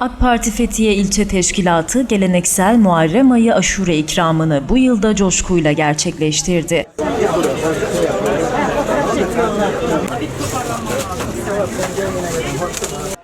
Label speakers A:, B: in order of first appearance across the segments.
A: AK Parti Fethiye İlçe Teşkilatı geleneksel Muharrem ayı aşure ikramını bu yılda coşkuyla gerçekleştirdi.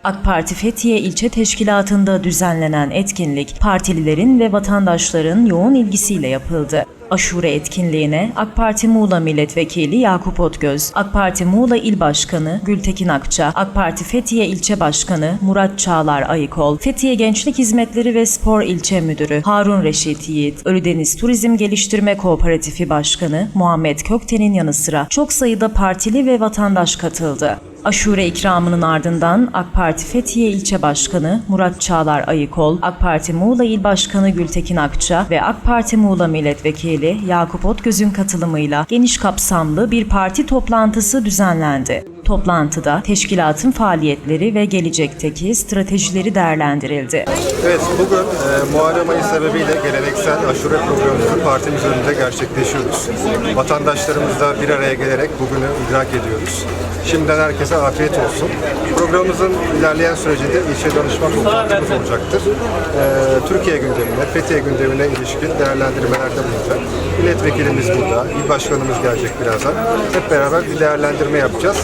A: AK Parti Fethiye İlçe Teşkilatı'nda düzenlenen etkinlik partililerin ve vatandaşların yoğun ilgisiyle yapıldı. Aşure etkinliğine AK Parti Muğla Milletvekili Yakup Otgöz, AK Parti Muğla İl Başkanı Gültekin Akça, AK Parti Fethiye İlçe Başkanı Murat Çağlar Ayıkol, Fethiye Gençlik Hizmetleri ve Spor İlçe Müdürü Harun Reşit Yiğit, Ölüdeniz Turizm Geliştirme Kooperatifi Başkanı Muhammed Kökten'in yanı sıra çok sayıda partili ve vatandaş katıldı. Aşure ikramının ardından AK Parti Fethiye İlçe Başkanı Murat Çağlar Ayıkol, AK Parti Muğla İl Başkanı Gültekin Akça ve AK Parti Muğla Milletvekili Yakup Otgöz'ün katılımıyla geniş kapsamlı bir parti toplantısı düzenlendi. Toplantıda teşkilatın faaliyetleri ve gelecekteki stratejileri değerlendirildi.
B: Evet, bugün e, Muharrem ayı sebebiyle geleneksel aşure programımızı partimiz önünde gerçekleşiyoruz. Vatandaşlarımızla bir araya gelerek bugünü idrak ediyoruz. Şimdiden herkese afiyet olsun. Programımızın ilerleyen sürecinde ilçe danışma toplantımız olacaktır. E, Türkiye gündemine, Fethiye gündemine ilişkin değerlendirmelerde bulunacak. Milletvekilimiz burada, il başkanımız gelecek birazdan. Hep beraber bir değerlendirme yapacağız.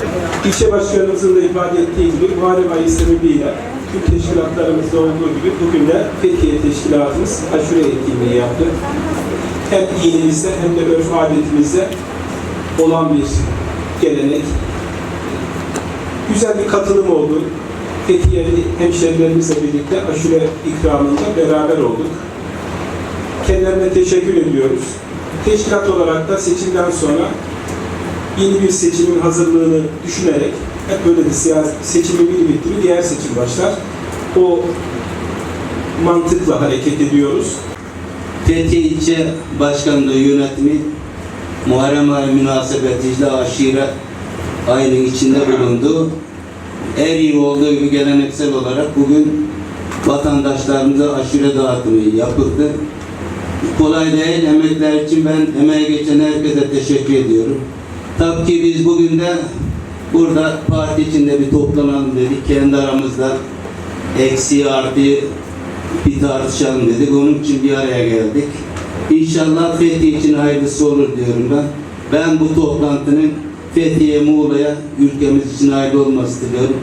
C: İlçe başkanımızın da ifade ettiği gibi Muharrem ayı sebebiyle tüm teşkilatlarımızda olduğu gibi bugün de Fethiye Teşkilatımız aşure etkinliği yaptı. Hem dinimizde hem de örf adetimizde olan bir gelenek. Güzel bir katılım oldu. Fethiye'li hemşehrilerimizle birlikte aşure ikramında beraber olduk. Kendilerine teşekkür ediyoruz. Teşkilat olarak da seçimden sonra yeni bir seçimin hazırlığını düşünerek hep böyle de siyasi seçimi bir bitti mi diğer seçim başlar. O mantıkla hareket ediyoruz.
D: Fethiye İlçe Başkanlığı yönetimi Muharrem ayı münasebetiyle aşire ayının içinde bulundu. Her yıl olduğu gibi geleneksel olarak bugün vatandaşlarımıza aşure dağıtımı yapıldı. Kolay değil, emekler için ben emeğe geçen herkese teşekkür ediyorum. Tabii ki biz bugün de burada parti içinde bir toplanalım dedik. Kendi aramızda eksiği artıyı bir tartışalım dedik. Onun için bir araya geldik. İnşallah Fethiye için hayırlısı olur diyorum ben. Ben bu toplantının Fethiye, Muğla'ya, ülkemiz için hayırlı olması diliyorum.